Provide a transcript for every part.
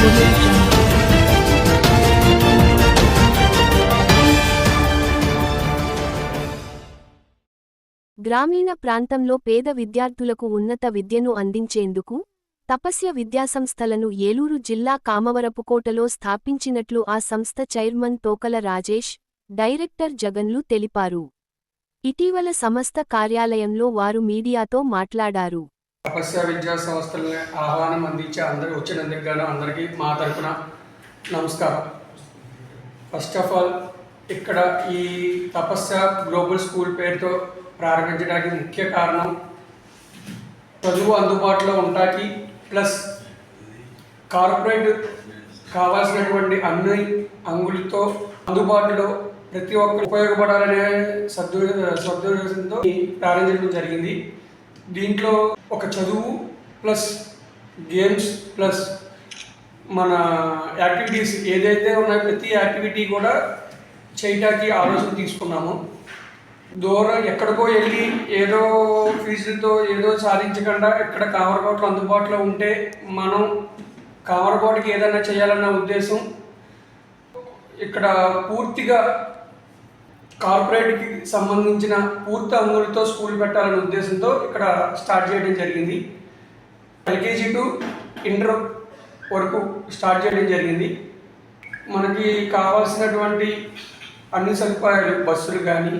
గ్రామీణ ప్రాంతంలో పేద విద్యార్థులకు ఉన్నత విద్యను అందించేందుకు తపస్య విద్యాసంస్థలను ఏలూరు జిల్లా కామవరపుకోటలో స్థాపించినట్లు ఆ సంస్థ చైర్మన్ తోకల రాజేష్ డైరెక్టర్ జగన్లు తెలిపారు. ఇటీవల సమస్త కార్యాలయంలో వారు మీడియాతో మాట్లాడారు. తపస్య విద్యా సంస్థలని ఆహ్వానం అందించి అందరూ వచ్చినందుకు గాను అందరికీ మా తరపున నమస్కారం. ఫస్ట్ ఆఫ్ ఆల్ ఇక్కడ ఈ తపస్య గ్లోబల్ స్కూల్ పేరుతో ప్రారంభించడానికి ముఖ్య కారణం చదువు అందుబాటులో ఉండటానికి ప్లస్ కార్పొరేట్ కావాల్సినటువంటి అన్ని అంగులతో అందుబాటులో ప్రతి ఒక్కరు ఉపయోగపడాలనే సద్దు సద్దుద్దేశంతో ప్రారంభించడం జరిగింది. దీంట్లో ఒక చదువు ప్లస్ గేమ్స్ ప్లస్ మన యాక్టివిటీస్ ఏదైతే ఉన్నాయో ప్రతి యాక్టివిటీ కూడా చేయటానికి ఆలోచన తీసుకున్నాము. దూరం ఎక్కడికో వెళ్ళి ఏదో ఫీజులతో ఏదో సాధించకుండా ఇక్కడ కామరకోటలు అందుబాటులో ఉంటే మనం కామరకోటకి ఏదైనా చేయాలన్న ఉద్దేశం ఇక్కడ పూర్తిగా కార్పొరేట్కి సంబంధించిన పూర్తి అంగులతో స్కూల్ పెట్టాలనే ఉద్దేశంతో ఇక్కడ స్టార్ట్ చేయడం జరిగింది. ఎల్కేజీ టు ఇంటర్ వరకు స్టార్ట్ చేయడం జరిగింది. మనకి కావాల్సినటువంటి అన్ని సదుపాయాలు బస్సులు కానీ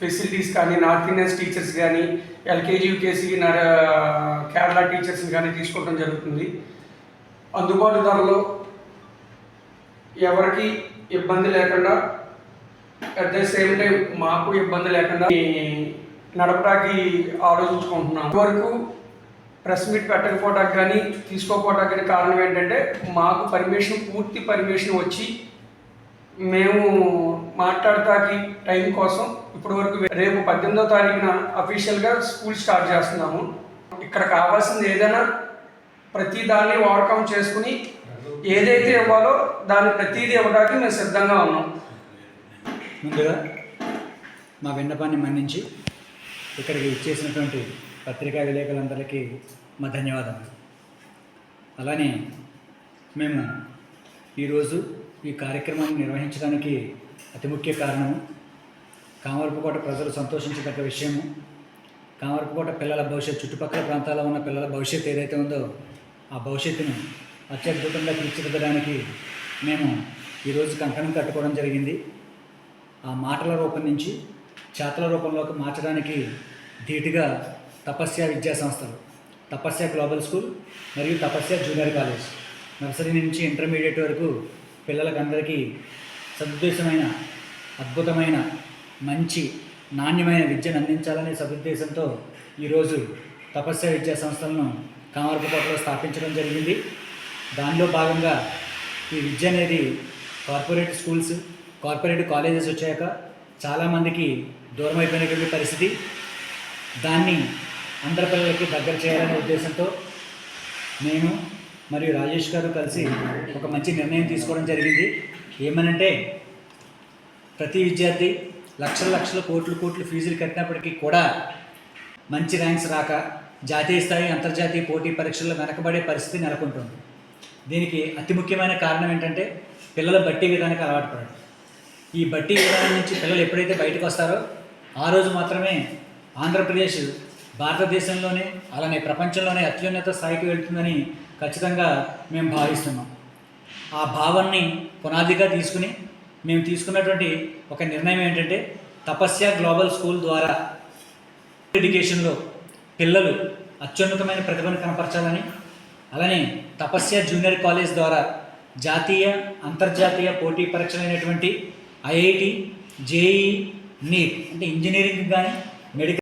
ఫెసిలిటీస్ కానీ నార్త్ ఇండియన్స్ టీచర్స్ కానీ ఎల్కేజీ యూకేసీ కేరళ టీచర్స్ కానీ తీసుకోవడం జరుగుతుంది. అందుబాటు ధరలో ఎవరికి ఇబ్బంది లేకుండా అట్ ద సేమ్ టైం మాకు ఇబ్బంది లేకుండా నడపడానికి ఆలోచించుకుంటున్నాం. వరకు ప్రెస్ మీట్ పెట్టకపోవడానికి కానీ తీసుకోకపోవడానికి కానీ కారణం ఏంటంటే మాకు పర్మిషన్ పూర్తి పర్మిషన్ వచ్చి మేము మాట్లాడటానికి టైం కోసం ఇప్పటి వరకు రేపు పద్దెనిమిదో తారీఖున అఫీషియల్గా స్కూల్ స్టార్ట్ చేస్తున్నాము. ఇక్కడ కావాల్సింది ఏదైనా ప్రతి దాన్ని ఓవర్కమ్ చేసుకుని ఏదైతే ఇవ్వాలో దాన్ని ప్రతిదీ ఇవ్వడానికి మేము సిద్ధంగా ఉన్నాం. ముందుగా మా విన్నపాన్ని మన్నించి ఇక్కడికి ఇచ్చేసినటువంటి పత్రికా విలేకరులందరికీ మా ధన్యవాదాలు అలానే మేము ఈరోజు ఈ కార్యక్రమాన్ని నిర్వహించడానికి అతి ముఖ్య కారణము కామరపుకోట ప్రజలు సంతోషించదగ్గ విషయము. కామరపుకోట పిల్లల భవిష్యత్ చుట్టుపక్కల ప్రాంతాల్లో ఉన్న పిల్లల భవిష్యత్తు ఏదైతే ఉందో ఆ భవిష్యత్తును అత్యద్భుతంగా తీర్చిదిద్దడానికి మేము ఈరోజు కంకణం కట్టుకోవడం జరిగింది. ఆ మాటల రూపం నుంచి చేతల రూపంలోకి మార్చడానికి ధీటుగా తపస్య విద్యా సంస్థలు తపస్య గ్లోబల్ స్కూల్ మరియు తపస్య జూనియర్ కాలేజ్. నర్సరీ నుంచి ఇంటర్మీడియట్ వరకు పిల్లలకు అందరికీ సదుద్దేశమైన అద్భుతమైన మంచి నాణ్యమైన విద్యను అందించాలనే సదుద్దేశంతో ఈరోజు తపస్య విద్యా సంస్థలను కామర్పుకోటలో స్థాపించడం జరిగింది. దానిలో భాగంగా ఈ విద్య అనేది కార్పొరేట్ స్కూల్స్ కార్పొరేట్ కాలేజెస్ వచ్చాక చాలామందికి దూరం అయిపోయినటువంటి పరిస్థితి. దాన్ని అందరి పిల్లలకి దగ్గర చేయాలనే ఉద్దేశంతో నేను మరియు రాజేష్ గారు కలిసి ఒక మంచి నిర్ణయం తీసుకోవడం జరిగింది. ఏమనంటే ప్రతి విద్యార్థి లక్షల లక్షల కోట్లు కోట్లు ఫీజులు కట్టినప్పటికీ కూడా మంచి ర్యాంక్స్ రాక జాతీయ స్థాయి అంతర్జాతీయ పోటీ పరీక్షల్లో వెనకబడే పరిస్థితి నెలకొంటుంది. దీనికి అతి ముఖ్యమైన కారణం ఏంటంటే పిల్లల బట్టి విధానానికి అలవాటు పడడం. ఈ బట్టి విధానం నుంచి పిల్లలు ఎప్పుడైతే బయటకు వస్తారో ఆ రోజు మాత్రమే ఆంధ్రప్రదేశ్ భారతదేశంలోనే అలానే ప్రపంచంలోనే అత్యున్నత స్థాయికి వెళ్తుందని ఖచ్చితంగా మేము భావిస్తున్నాం. ఆ భావాన్ని పునాదిగా తీసుకుని మేము తీసుకున్నటువంటి ఒక నిర్ణయం ఏంటంటే తపస్య గ్లోబల్ స్కూల్ ద్వారా ఎడ్యుకేషన్లో పిల్లలు అత్యున్నతమైన ప్రతిభను కనపరచాలని అలానే తపస్య జూనియర్ కాలేజ్ ద్వారా జాతీయ అంతర్జాతీయ పోటీ పరీక్షలైనటువంటి ఐఐటి జేఈ నీట్ అంటే ఇంజనీరింగ్ కానీ మెడికల్